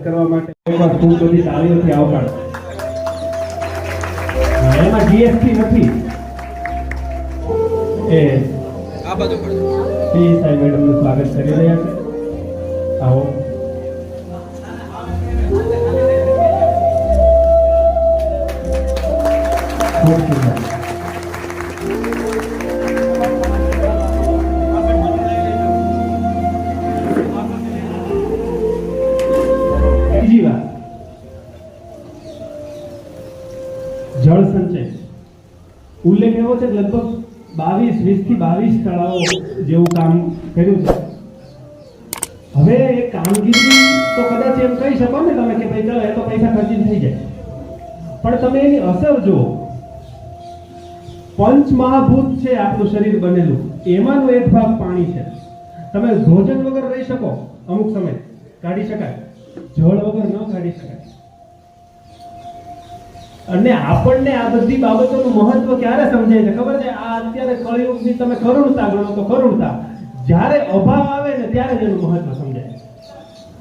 કરવા માટે ખૂબ બધી તાળીઓથી આવકાર એમાં જીએસટી નથી. એ આ બાજુ પડે. સાહેબ મેડમનું સ્વાગત કરી રહ્યા છે. આવો. ખૂબ સુંદર ઉલ્લેખ એવો છે લગભગ બાવીસ વીસથી બાવીસ તળાવો જેવું કામ કર્યું છે. હવે એ કામગીરી તો કદાચ એમ કહી શકો ને તમે કે ભાઈ ચલો, એ તો પૈસા ખર્ચી થઈ જાય. પણ તમે એની અસર જુઓ. પંચ મહાભૂત છે આપણું શરીર બનેલું. એમાંનો એક ભાગ પાણી છે. તમે ભોજન વગર રહી શકો અમુક સમય. કાઢી શકાય. જળ વગર ન કાઢી શકાય. અને આપણને આ બધી બાબતોનું મહત્વ ક્યારે સમજાય છે? ખબર છે? આ અત્યારે કળિયુગની તમે કરુણતા ગણો તો કરુણતા જ્યારે અભાવ આવે ને ત્યારે જ એનું મહત્વ સમજાય.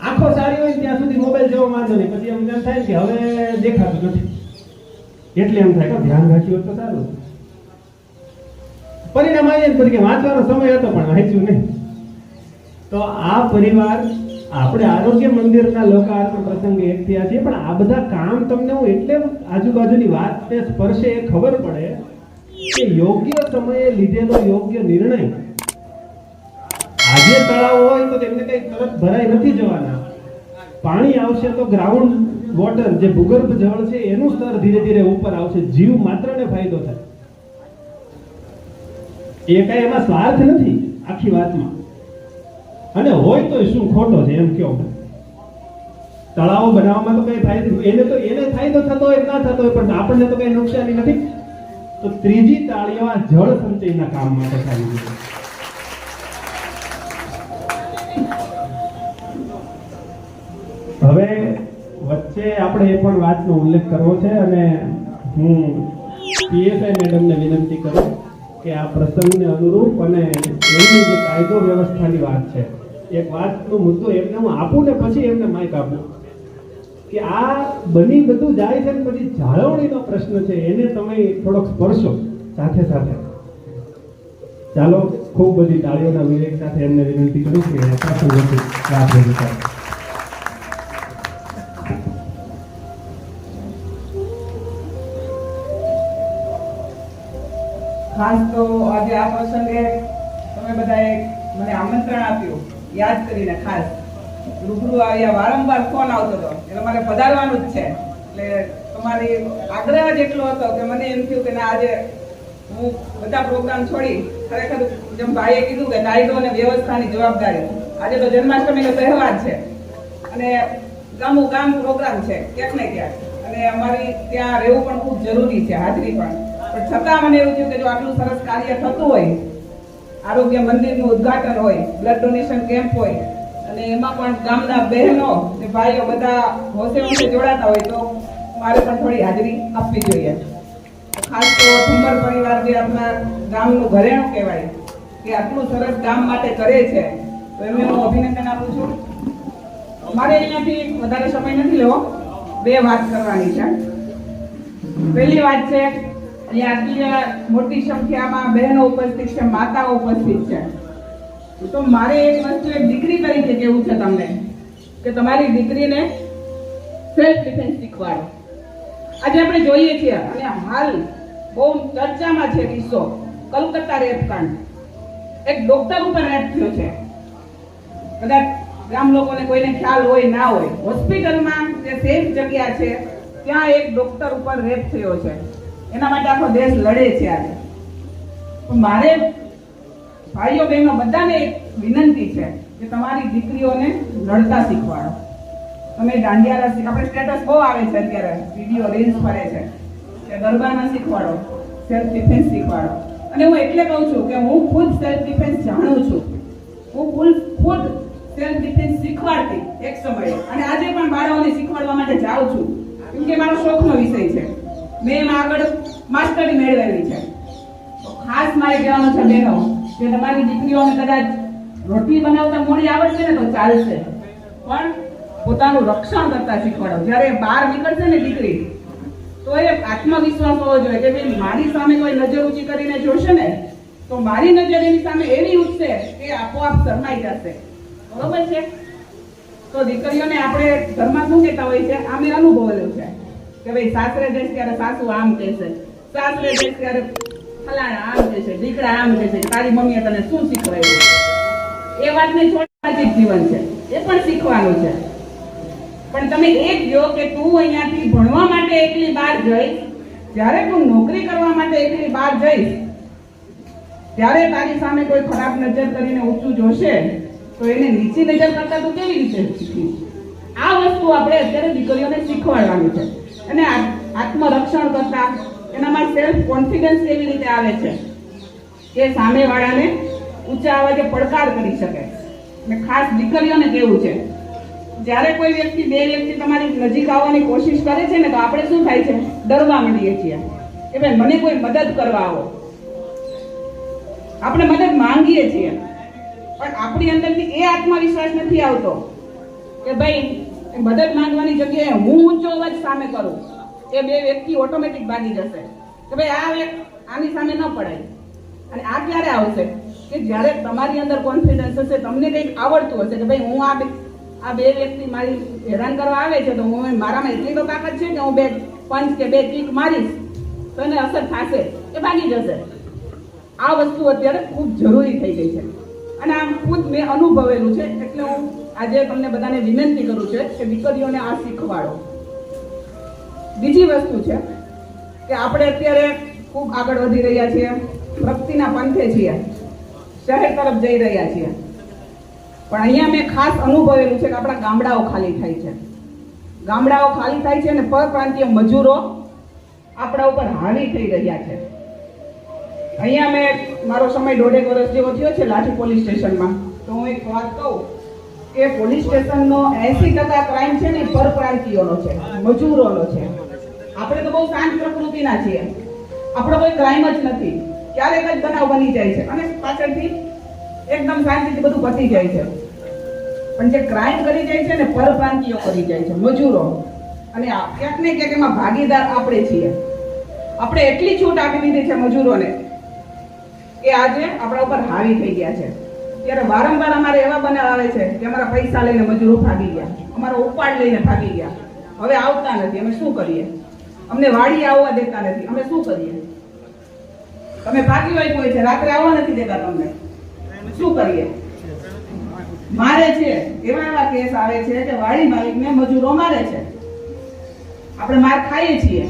આંખો સારી હોય ત્યાં સુધી મોબાઈલ જેવો વાંધો નહીં. પછી એમ એમ થાય કે હવે દેખાતું નથી. એટલે એમ થાય કે ધ્યાન રાખ્યું તો સારું. પરિણામ આવી ને કે વાંચવાનો સમય હતો પણ વાંચ્યું નહીં. તો આ પરિવાર આપણે આરોગ્ય મંદિરના લોકાર્પણ પ્રસંગે એક થયા છીએ, પણ આ બધા કામ તમને હું એટલે આજુબાજુની વાત તે સ્પર્શે એ ખબર પડે કે યોગ્ય સમયે લીધેલો યોગ્ય નિર્ણય. આજે તળાવ હોય તો તેમને કઈ તરત ભરાઈ નથી જવાના. પાણી આવશે તો ગ્રાઉન્ડ વોટર જે ભૂગર્ભ જળ છે, એનું સ્તર ધીરે ધીરે ઉપર આવશે. જીવ માત્ર ને ફાયદો થાય. એ કઈ એમાં સ્વાર્થ નથી આખી વાતમાં. અને હોય તો શું ખોટો છે એમ કયો? તળાવો બનાવવામાં તો કઈ ફાયદો એને તો એને ફાયદો થતો હોય ના થતો હોય, પણ આપણને તો કઈ નુકસાની નથી. તો ત્રીજી તાળીઓ જળ સંચયના કામ માટે થાય છે. હવે વચ્ચે આપણે એ પણ વાતનો ઉલ્લેખ કરવો છે અને હું પીએસઆઈ મેડમને વિનંતી કરું કે આ પ્રસંગને અનુરૂપ અને એની જે કાયદો વ્યવસ્થાની વાત છે એક વાતનો મુદ્દો એમને હું આપું ને પછી એમને માઇક આપું. કે આ બની બધું જાય છે ને પછી જાળવણીનો પ્રશ્ન છે, એને તમે થોડોક સ્પર્શો સાથે સાથે. ચાલો, ખૂબ બધી તાળીઓના વિવેક સાથે એમને વિનંતી કરું કે સાચું વધુ વાત ખાસ તો આજે આ પ્રસંગે તમે બધાએ મને આમંત્રણ આપ્યું. યાદ કરીને ખાસ. રૂબરૂ આવ્યા. વારંવાર ફોન આવતો હતો. એટલે મારે પધારવાનું જ છે. એટલે તમારી આગ્રહ જ એટલો હતો કે મને એમ થયું કે આજે હું બધા પ્રોગ્રામ છોડી ખરેખર જેમ ભાઈએ કીધું કે કાયદો અને વ્યવસ્થાની જવાબદારી. આજે તો જન્માષ્ટમીનો તહેવાર છે. અને ગામો ગામ પ્રોગ્રામ છે, ક્યાંક ને ક્યાંક. અને અમારી ત્યાં રહેવું પણ ખૂબ જરૂરી છે, હાજરી પણ. પણ છતાં મને એવું થયું કે જો આટલું સરસ કાર્ય થતું હોય આરોગ્ય મંદિરનું ઉદ્ઘાટન હોય બ્લડ ડોનેશન કેમ્પ હોય, અને એમાં પણ ગામના બહેનો ને ભાઈઓ બધા હોશે હોશે જોડાતા હોય તો મારે પણ થોડી હાજરી આપવી જોઈએ. ખાસ તો ઠુમર પરિવાર જે આપણા ગામનું ઘરેણું કહેવાય કે આટલું સરસ ગામ માટે કરે છે, તો એમને હું અભિનંદન આપું છું. મારે અહીંયાથી વધારે સમય નથી લેવો, બે વાત કરવાની છે. પહેલી વાત છે અહીંયા આટલી મોટી સંખ્યામાં બહેનો ઉપસ્થિત છે, માતાઓ ઉપસ્થિત છે. તો મારે એક વસ્તુ એક દીકરી તરીકે કેવું છે તમને? કે તમારી દીકરીને સેલ્ફ ડિફેન્સ શીખવાડો. આજે આપણે જોઈએ છીએ, અને હાલ બહુ ચર્ચામાં છે કિસ્સો. કલકત્તા રેપ કાંડ એક ડોક્ટર ઉપર રેપ થયો છે. કદાચ ગામ લોકોને કોઈને ખ્યાલ હોય, ના હોય. હોસ્પિટલમાં જે સેફ જગ્યા છે, ત્યાં એક ડોક્ટર ઉપર રેપ થયો છે. એના માટે આખો દેશ લડે છે આજે. પણ મારે ભાઈઓ બહેનો બધાને એક વિનંતી છે કે તમારી દીકરીઓને લડતા શીખવાડો. તમે દાંડિયા રસ આપણે સ્ટેટસ બહુ આવે છે અત્યારે વીડિયો રીલ્સ ફરે છે. કે ગરબા ના શીખવાડો સેલ્ફ ડિફેન્સ શીખવાડો. અને હું એટલે કહું છું કે હું ખુદ સેલ્ફ ડિફેન્સ જાણું છું. હું ફૂલ, ખુદ સેલ્ફ ડિફેન્સ શીખવાડતી એક સમયે. અને આજે પણ બાળકોને શીખવાડવા માટે જાઉં છું. કેમ કે મારો શોખનો વિષય છે. મેં એમાં આગળ માસ્ટરી મેળવેલી છે. ખાસ મારે કહેવાનું છે, બહેનો, કે તમારી દીકરીઓને કદાચ રોટલી બનાવતા મોડી આવડશે ને તો ચાલશે. પણ પોતાનું રક્ષણ કરતા શીખવાડો. જ્યારે બહાર નીકળશે ને દીકરી, તો એ આત્મવિશ્વાસ હોવો જોઈએ કે ભાઈ મારી સામે કોઈ નજર ઊંચી કરીને જોશે ને, તો મારી નજર એની સામે એવી ઉઠશે કે આપોઆપ શરમાઈ જશે. બરોબર છે? તો દીકરીઓને આપણે ઘરમાં શું કહેતા હોય છે? આ મેં અનુભવેલું છે. કે ભાઈ સાસરે જઈશ ત્યારે સાસુ આમ કહેશે. સાસરે જઈશ ત્યારે ફલાણા આમ કહેશે, દીકરા આમ કહેશે તારી મમ્મીએ તને શું શીખવાયું એ વાતને છોડવાથી જીવન છે. એ પણ શીખવાનું છે. પણ તમે એ કહો કે તું અહીંયાથી ભણવા માટે એકલી બહાર જઈશ, જ્યારે તું નોકરી કરવા માટે એકલી બહાર જઈશ, ત્યારે તારી સામે કોઈ ખરાબ નજર કરીને ઊંચું જોશે, તો એને નીચી નજર કરતા તું કેવી રીતે શીખીશ આ વસ્તુ આપણે અત્યારે દીકરીઓને શીખવાડવાની છે. કરતા. એનામાં સેલ્ફ કોન્ફિડન્સ કેવી રીતે આવે છે કે સામેવાળાને ઊંચા અવાજે પડકાર કરી શકે. અને ખાસ દીકરીઓને કેવું છે. જ્યારે કોઈ વ્યક્તિ, બે વ્યક્તિ તમારી નજીક આવવાની કોશિશ કરે છે ને, તો આપણે શું થાય છે? ડરવા માંડીએ છીએ. કે ભાઈ, મને કોઈ મદદ કરવા આવો. આપણે મદદ માંગીએ છીએ. પણ આપણી અંદરથી એ આત્મવિશ્વાસ નથી આવતો કે ભાઈ, મદદ માંગવાની જગ્યાએ હું ઊંચો અવાજ સામે કરું. એ બે વ્યક્તિ ઓટોમેટિક ભાગી જશે. કે ભાઈ આ વ્યક્તિ આની સામે ન પડાય. અને આ ક્યારે આવશે? કે જ્યારે તમારી અંદર કોન્ફિડન્સ હશે, તમને કંઈક આવડતું હશે કે ભાઈ હું આ આ બે વ્યક્તિ મારી હેરાન કરવા આવે છે, તો હું મારામાં એટલી તો તાકાત છે કે હું બે પંચ કે બે કિક મારીશ, તો એને અસર થશે એ ભાગી જશે. આ વસ્તુ અત્યારે ખૂબ જરૂરી થઈ ગઈ છે. અને આ ખુદ મેં અનુભવેલું છે, એટલે હું આજે તમને બધાને વિનંતી કરું છું કે દીકરીઓને આ શીખવાડો. બીજી વસ્તુ છે કે આપણે અત્યારે ખૂબ આગળ વધી રહ્યા છીએ પ્રગતિના પંથે છીએ, શહેર તરફ જઈ રહ્યા છીએ. પણ અહીંયા મેં ખાસ અનુભવેલું છે કે આપણા ગામડાઓ ખાલી થાય છે. ગામડાઓ ખાલી થાય છે અને પરપ્રાંતીય મજૂરો આપણા ઉપર હાવી થઈ રહ્યા છે. અહીંયા મેં મારો સમય દોઢેક વર્ષ જેવો થયો છે લાઠી પોલીસ સ્ટેશનમાં. તો હું એક વાત કહું કે પોલીસ સ્ટેશનનો એસી ટકા ક્રાઇમ છે ને પરપ્રાંતિયોનો છે, મજૂરોનો છે. આપણે તો બહુ શાંત પ્રકૃતિના છીએ. આપણો કોઈ ક્રાઇમ જ નથી. ક્યારેક જ બનાવ બની જાય છે. અને પાછળથી એકદમ શાંતિથી બધું પતી જાય છે. પણ જે ક્રાઇમ કરી જાય છે ને, પરપ્રાંતિઓ કરી જાય છે, મજૂરો. અને ક્યાંક ને ક્યાંક એમાં ભાગીદાર આપણે છીએ. આપણે એટલી છૂટ આપી દીધી છે મજૂરોને કે આજે આપણા ઉપર હાવી થઈ ગયા છે. ત્યારે વારંવાર અમારે એવા બનાવ આવે છે કે અમારા પૈસા લઈને મજૂરો ભાગી ગયા. અમારો ઉપાડ લઈને ભાગી ગયા. હવે આવતા નથી. અમે શું કરીએ? અમને વાડી આવવા દેતા નથી. અમે શું કરીએ? તમે ભાગી હોય કોઈ છે, રાત્રે આવવા નથી દેતા તમને. શું કરીએ? મારે છે, એવા એવા કેસ આવે છે કે વાડી માલિકને મજૂરો મારે છે. આપણે માર ખાઈએ છીએ.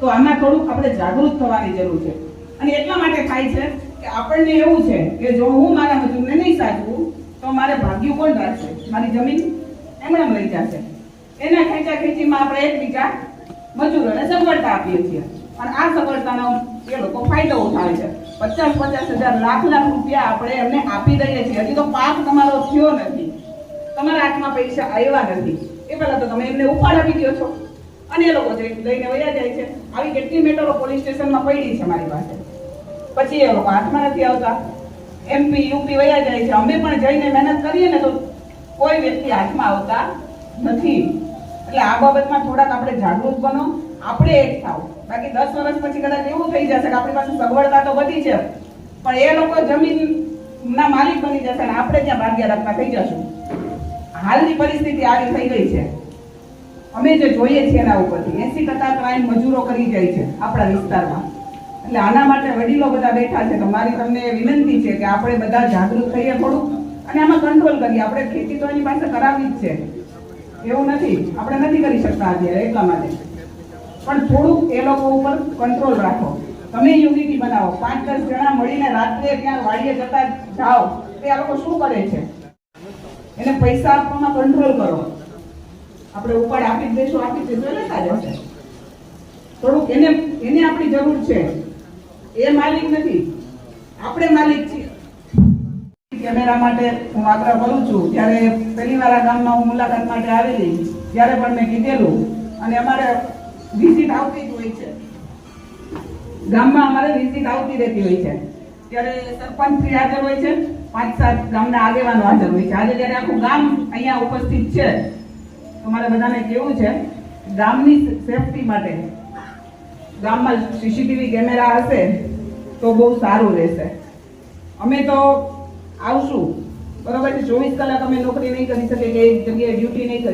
તો આમાં થોડુંક આપણે જાગૃત થવાની જરૂર છે. અને એટલા માટે થાય છે કે આપણને એવું છે કે જો હું મારા મજૂરને નહીં સાચવું, તો મારે ભાગ્યું કોણ રાખશે? મારી જમીન એમણે લઈ જશે. એના ખેંચા ખેંચીમાં આપણે એકબીજા મજૂરોને સગવડતા આપીએ છીએ. અને આ સગવડતાનો એ લોકો ફાયદો ઉઠાવે છે. પચાસ પચાસ હજાર લાખ લાખ રૂપિયા આપણે એમને આપી દઈએ છીએ. હજી તો પાક તમારો થયો નથી. તમારા હાથમાં પૈસા આવ્યા નથી. એ પહેલા તો તમે એમને ઉપાડ આપી દો છો. અને એ લોકો લઈને વયા જાય છે. આવી કેટલી મેટરો પોલીસ સ્ટેશનમાં પડી છે મારી પાસે. પછી એ લોકો હાથમાં નથી આવતા. એમપી, યુપી વયા જાય છે. અમે પણ જઈને મહેનત કરીએ ને તો કોઈ વ્યક્તિ હાથમાં આવતા નથી. એટલે આ બાબતમાં થોડાક આપણે જાગૃત બનો. આપણે એક થાવ. બાકી દસ વર્ષ પછી કદાચ એવું થઈ જશે કે આપણી પાસે સગવડતા તો બધી છે, પણ એ લોકો જમીનના માલિક બની જશે અને આપણે ત્યાં ભાગ્ય રાખતા થઈ જશું. હાલની પરિસ્થિતિ આવી થઈ ગઈ છે. અમે જે જોઈએ છીએ એના ઉપરથી, એસી ટકા ક્રાઇમ મજૂરો કરી જાય છે આપણા વિસ્તારમાં. એટલે આના માટે વડીલો બધા બેઠા છે તો મારી તમને વિનંતી છે કે આપણે બધા જાગૃત થઈએ થોડુંક અને આમાં કંટ્રોલ કરીએ. આપણે ખેતી તો એની પાસે કરાવવી જ છે. એવું નથી. આપણે નથી કરી શકતા અત્યારે એટલા માટે. પણ થોડુંક એ લોકો ઉપર કંટ્રોલ રાખો. તમે યુનિટી બનાવો. પાંચ દસ જણા મળીને રાત્રે ત્યાં વાડીએ જતા જાઓ. તે આ લોકો શું કરે છે? એને પૈસા આપવામાં કંટ્રોલ કરો. આપણે ઉપાડ આપી જ દઈશું, આપી એ લેતા જશે થોડુંક એને એને આપણી જરૂર છે. એ માલિક નથી. આપણે માલિક છીએ. કેમેરા માટે હું આગ્રહ કરું છું. જ્યારે પહેલી વાર આ ગામમાં હું મુલાકાત માટે આવેલી. ત્યારે પણ મેં કીધેલું. અને અમારે વિઝિટ આવતી જ હોય છે. ગામમાં અમારે વિઝિટ આવતી રહેતી હોય છે. ત્યારે સરપંચ શ્રી હાજર હોય છે. પાંચ સાત ગામના આગેવાનો હાજર હોય છે. આજે જ્યારે આખું ગામ અહીંયા ઉપસ્થિત છે તમારે બધાને કેવું છે, ગામની સેફટી માટે ગામમાં સીસીટીવી કેમેરા હશે તો બહુ સારું રહેશે. અમે તો આવશું. બરોબર ચોવીસ કલાક અમે નોકરી નહીં કરી શકીએ કે જગ્યાએ ડ્યુટી નહીં કરી